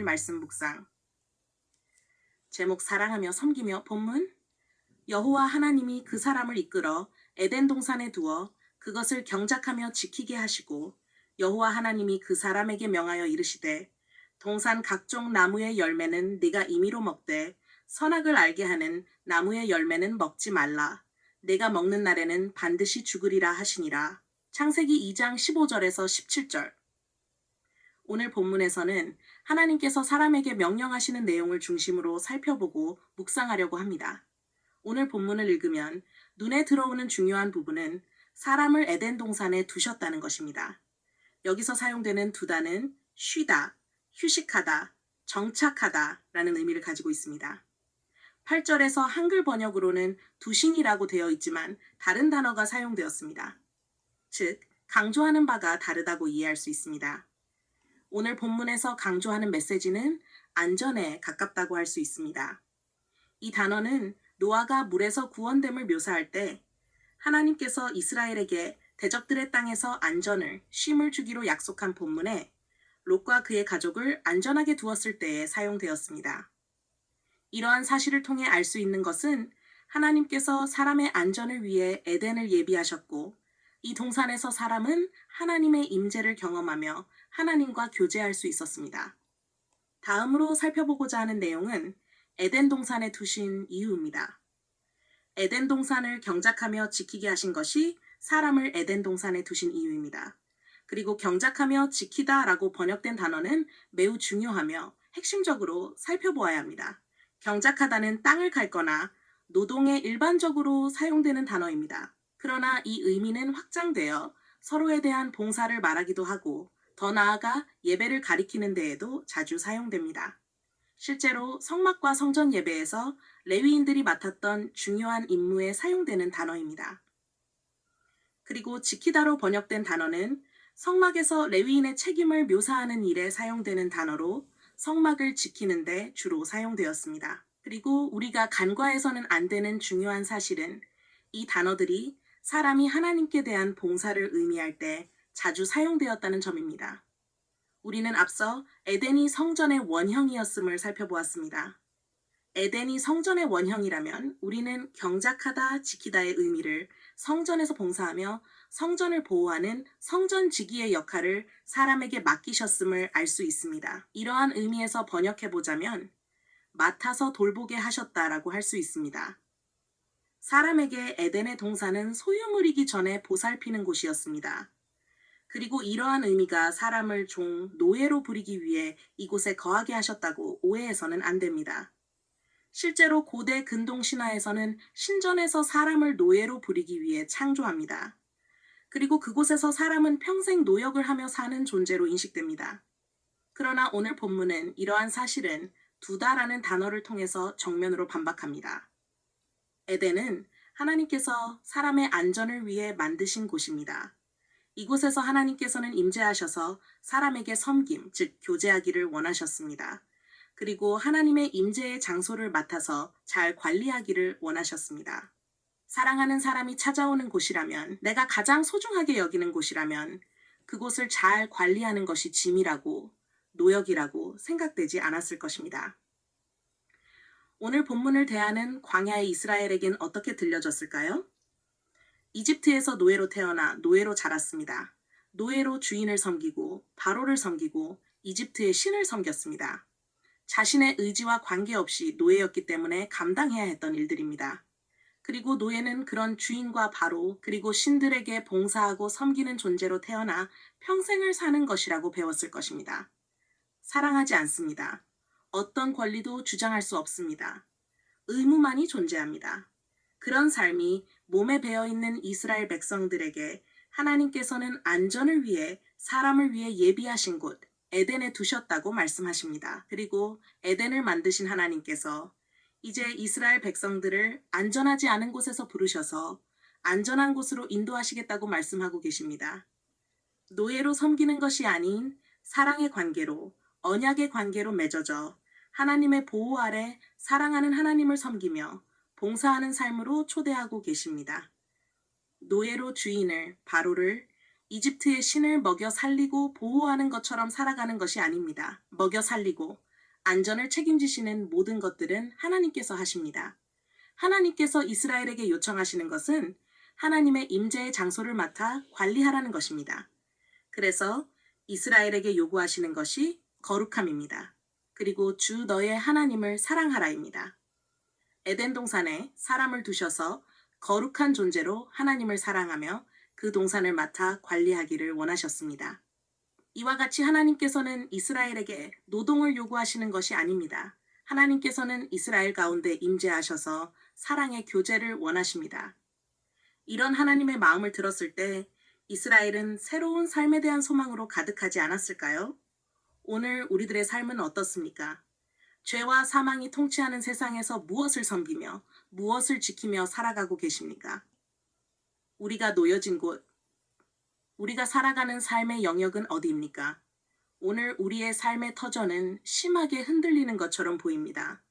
말씀 묵상 제목 사랑하며 섬기며 본문. 여호와 하나님이 그 사람을 이끌어 에덴 동산에 두어 그것을 경작하며 지키게 하시고 여호와 하나님이 그 사람에게 명하여 이르시되 동산 각종 나무의 열매는 네가 임의로 먹되 선악을 알게 하는 나무의 열매는 먹지 말라. 내가 먹는 날에는 반드시 죽으리라 하시니라. 창세기 2장 15절에서 17절. 오늘 본문에서는 하나님께서 사람에게 명령하시는 내용을 중심으로 살펴보고 묵상하려고 합니다. 오늘 본문을 읽으면 눈에 들어오는 중요한 부분은 사람을 에덴 동산에 두셨다는 것입니다. 여기서 사용되는 두다는 쉬다, 휴식하다, 정착하다 라는 의미를 가지고 있습니다. 8절에서 한글 번역으로는 두신이라고 되어 있지만 다른 단어가 사용되었습니다. 즉, 강조하는 바가 다르다고 이해할 수 있습니다. 오늘 본문에서 강조하는 메시지는 안전에 가깝다고 할 수 있습니다. 이 단어는 노아가 물에서 구원됨을 묘사할 때 하나님께서 이스라엘에게 대적들의 땅에서 안전을, 쉼을 주기로 약속한 본문에 롯과 그의 가족을 안전하게 두었을 때에 사용되었습니다. 이러한 사실을 통해 알 수 있는 것은 하나님께서 사람의 안전을 위해 에덴을 예비하셨고 이 동산에서 사람은 하나님의 임재를 경험하며 하나님과 교제할 수 있었습니다. 다음으로 살펴보고자 하는 내용은 에덴 동산에 두신 이유입니다. 에덴 동산을 경작하며 지키게 하신 것이 사람을 에덴 동산에 두신 이유입니다. 그리고 경작하며 지키다 라고 번역된 단어는 매우 중요하며 핵심적으로 살펴보아야 합니다. 경작하다는 땅을 갈거나 노동에 일반적으로 사용되는 단어입니다. 그러나 이 의미는 확장되어 서로에 대한 봉사를 말하기도 하고 더 나아가 예배를 가리키는 데에도 자주 사용됩니다. 실제로 성막과 성전 예배에서 레위인들이 맡았던 중요한 임무에 사용되는 단어입니다. 그리고 지키다로 번역된 단어는 성막에서 레위인의 책임을 묘사하는 일에 사용되는 단어로 성막을 지키는데 주로 사용되었습니다. 그리고 우리가 간과해서는 안 되는 중요한 사실은 이 단어들이 사람이 하나님께 대한 봉사를 의미할 때 자주 사용되었다는 점입니다. 우리는 앞서 에덴이 성전의 원형이었음을 살펴보았습니다. 에덴이 성전의 원형이라면 우리는 경작하다, 지키다의 의미를 성전에서 봉사하며 성전을 보호하는 성전 지기의 역할을 사람에게 맡기셨음을 알 수 있습니다. 이러한 의미에서 번역해 보자면 맡아서 돌보게 하셨다라고 할 수 있습니다. 사람에게 에덴의 동산은 소유물이기 전에 보살피는 곳이었습니다. 그리고 이러한 의미가 사람을 종, 노예로 부리기 위해 이곳에 거하게 하셨다고 오해해서는 안 됩니다. 실제로 고대 근동 신화에서는 신전에서 사람을 노예로 부리기 위해 창조합니다. 그리고 그곳에서 사람은 평생 노역을 하며 사는 존재로 인식됩니다. 그러나 오늘 본문은 이러한 사실은 두다라는 단어를 통해서 정면으로 반박합니다. 에덴은 하나님께서 사람의 안전을 위해 만드신 곳입니다. 이곳에서 하나님께서는 임재하셔서 사람에게 섬김, 즉 교제하기를 원하셨습니다. 그리고 하나님의 임재의 장소를 맡아서 잘 관리하기를 원하셨습니다. 사랑하는 사람이 찾아오는 곳이라면, 내가 가장 소중하게 여기는 곳이라면 그곳을 잘 관리하는 것이 짐이라고, 노역이라고 생각되지 않았을 것입니다. 오늘 본문을 대하는 광야의 이스라엘에겐 어떻게 들려졌을까요? 이집트에서 노예로 태어나 노예로 자랐습니다. 노예로 주인을 섬기고 바로를 섬기고 이집트의 신을 섬겼습니다. 자신의 의지와 관계없이 노예였기 때문에 감당해야 했던 일들입니다. 그리고 노예는 그런 주인과 바로 그리고 신들에게 봉사하고 섬기는 존재로 태어나 평생을 사는 것이라고 배웠을 것입니다. 사랑하지 않습니다. 어떤 권리도 주장할 수 없습니다. 의무만이 존재합니다. 그런 삶이 몸에 배어 있는 이스라엘 백성들에게 하나님께서는 안전을 위해 사람을 위해 예비하신 곳 에덴에 두셨다고 말씀하십니다. 그리고 에덴을 만드신 하나님께서 이제 이스라엘 백성들을 안전하지 않은 곳에서 부르셔서 안전한 곳으로 인도하시겠다고 말씀하고 계십니다. 노예로 섬기는 것이 아닌 사랑의 관계로 언약의 관계로 맺어져 하나님의 보호 아래 사랑하는 하나님을 섬기며 봉사하는 삶으로 초대하고 계십니다. 노예로 주인을, 바로를 이집트의 신을 먹여 살리고 보호하는 것처럼 살아가는 것이 아닙니다. 먹여 살리고 안전을 책임지시는 모든 것들은 하나님께서 하십니다. 하나님께서 이스라엘에게 요청하시는 것은 하나님의 임재의 장소를 맡아 관리하라는 것입니다. 그래서 이스라엘에게 요구하시는 것이 거룩함입니다. 그리고 주 너의 하나님을 사랑하라입니다. 에덴 동산에 사람을 두셔서 거룩한 존재로 하나님을 사랑하며 그 동산을 맡아 관리하기를 원하셨습니다. 이와 같이 하나님께서는 이스라엘에게 노동을 요구하시는 것이 아닙니다. 하나님께서는 이스라엘 가운데 임재하셔서 사랑의 교제를 원하십니다. 이런 하나님의 마음을 들었을 때 이스라엘은 새로운 삶에 대한 소망으로 가득하지 않았을까요? 오늘 우리들의 삶은 어떻습니까? 죄와 사망이 통치하는 세상에서 무엇을 섬기며 무엇을 지키며 살아가고 계십니까? 우리가 놓여진 곳, 우리가 살아가는 삶의 영역은 어디입니까? 오늘 우리의 삶의 터전은 심하게 흔들리는 것처럼 보입니다.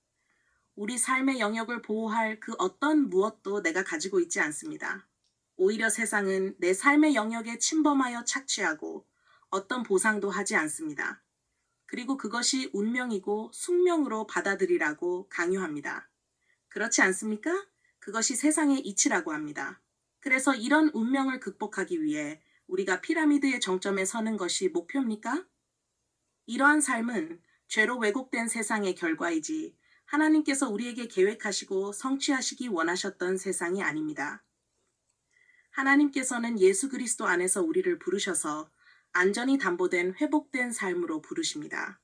우리 삶의 영역을 보호할 그 어떤 무엇도 내가 가지고 있지 않습니다. 오히려 세상은 내 삶의 영역에 침범하여 착취하고 어떤 보상도 하지 않습니다. 그리고 그것이 운명이고 숙명으로 받아들이라고 강요합니다. 그렇지 않습니까? 그것이 세상의 이치라고 합니다. 그래서 이런 운명을 극복하기 위해 우리가 피라미드의 정점에 서는 것이 목표입니까? 이러한 삶은 죄로 왜곡된 세상의 결과이지 하나님께서 우리에게 계획하시고 성취하시기 원하셨던 세상이 아닙니다. 하나님께서는 예수 그리스도 안에서 우리를 부르셔서 안전이 담보된 회복된 삶으로 부르십니다.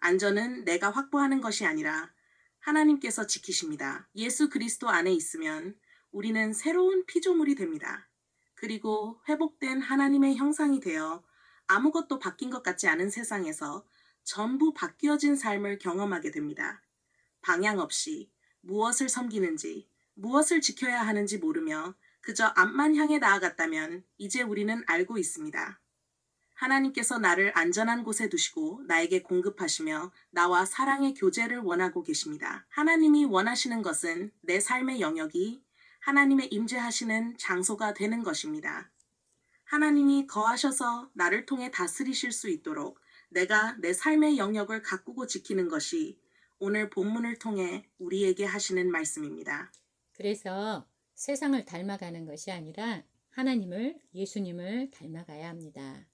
안전은 내가 확보하는 것이 아니라 하나님께서 지키십니다. 예수 그리스도 안에 있으면 우리는 새로운 피조물이 됩니다. 그리고 회복된 하나님의 형상이 되어 아무것도 바뀐 것 같지 않은 세상에서 전부 바뀌어진 삶을 경험하게 됩니다. 방향 없이 무엇을 섬기는지, 무엇을 지켜야 하는지 모르며 그저 앞만 향해 나아갔다면 이제 우리는 알고 있습니다. 하나님께서 나를 안전한 곳에 두시고 나에게 공급하시며 나와 사랑의 교제를 원하고 계십니다. 하나님이 원하시는 것은 내 삶의 영역이 하나님의 임재하시는 장소가 되는 것입니다. 하나님이 거하셔서 나를 통해 다스리실 수 있도록 내가 내 삶의 영역을 가꾸고 지키는 것이 오늘 본문을 통해 우리에게 하시는 말씀입니다. 그래서 세상을 닮아가는 것이 아니라 하나님을, 예수님을 닮아가야 합니다.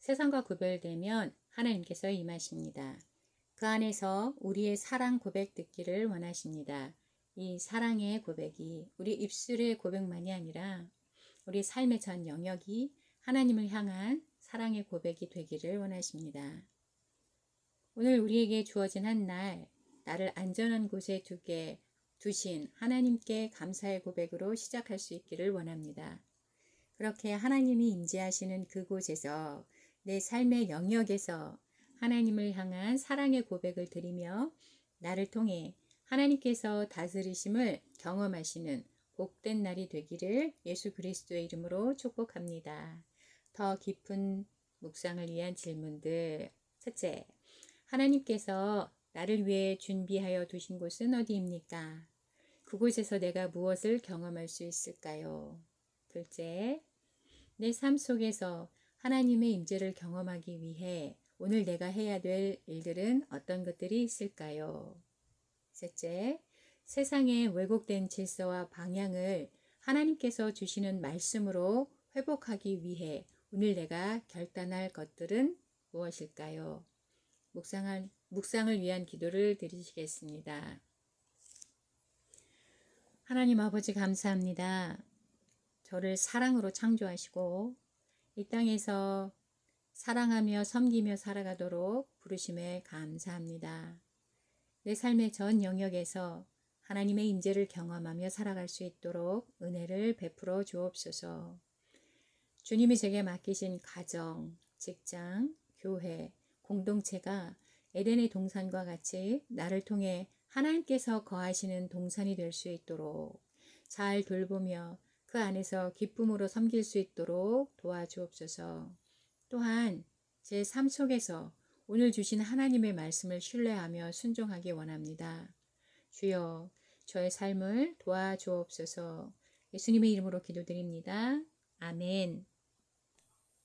세상과 구별되면 하나님께서 임하십니다. 그 안에서 우리의 사랑 고백 듣기를 원하십니다. 이 사랑의 고백이 우리 입술의 고백만이 아니라 우리 삶의 전 영역이 하나님을 향한 사랑의 고백이 되기를 원하십니다. 오늘 우리에게 주어진 한 날, 나를 안전한 곳에 두게 두신 하나님께 감사의 고백으로 시작할 수 있기를 원합니다. 그렇게 하나님이 임재하시는 그곳에서 내 삶의 영역에서 하나님을 향한 사랑의 고백을 드리며 나를 통해 하나님께서 다스리심을 경험하시는 복된 날이 되기를 예수 그리스도의 이름으로 축복합니다. 더 깊은 묵상을 위한 질문들. 첫째, 하나님께서 나를 위해 준비하여 두신 곳은 어디입니까? 그곳에서 내가 무엇을 경험할 수 있을까요? 둘째, 내 삶 속에서 하나님의 임재를 경험하기 위해 오늘 내가 해야 될 일들은 어떤 것들이 있을까요? 셋째, 세상의 왜곡된 질서와 방향을 하나님께서 주시는 말씀으로 회복하기 위해 오늘 내가 결단할 것들은 무엇일까요? 묵상할, 묵상을 위한 기도를 드리시겠습니다. 하나님 아버지 감사합니다. 저를 사랑으로 창조하시고 이 땅에서 사랑하며 섬기며 살아가도록 부르심에 감사합니다. 내 삶의 전 영역에서 하나님의 임재를 경험하며 살아갈 수 있도록 은혜를 베풀어 주옵소서. 주님이 제게 맡기신 가정, 직장, 교회, 공동체가 에덴의 동산과 같이 나를 통해 하나님께서 거하시는 동산이 될 수 있도록 잘 돌보며 그 안에서 기쁨으로 섬길 수 있도록 도와주옵소서. 또한 제 삶 속에서 오늘 주신 하나님의 말씀을 신뢰하며 순종하기 원합니다. 주여, 저의 삶을 도와주옵소서. 예수님의 이름으로 기도드립니다. 아멘.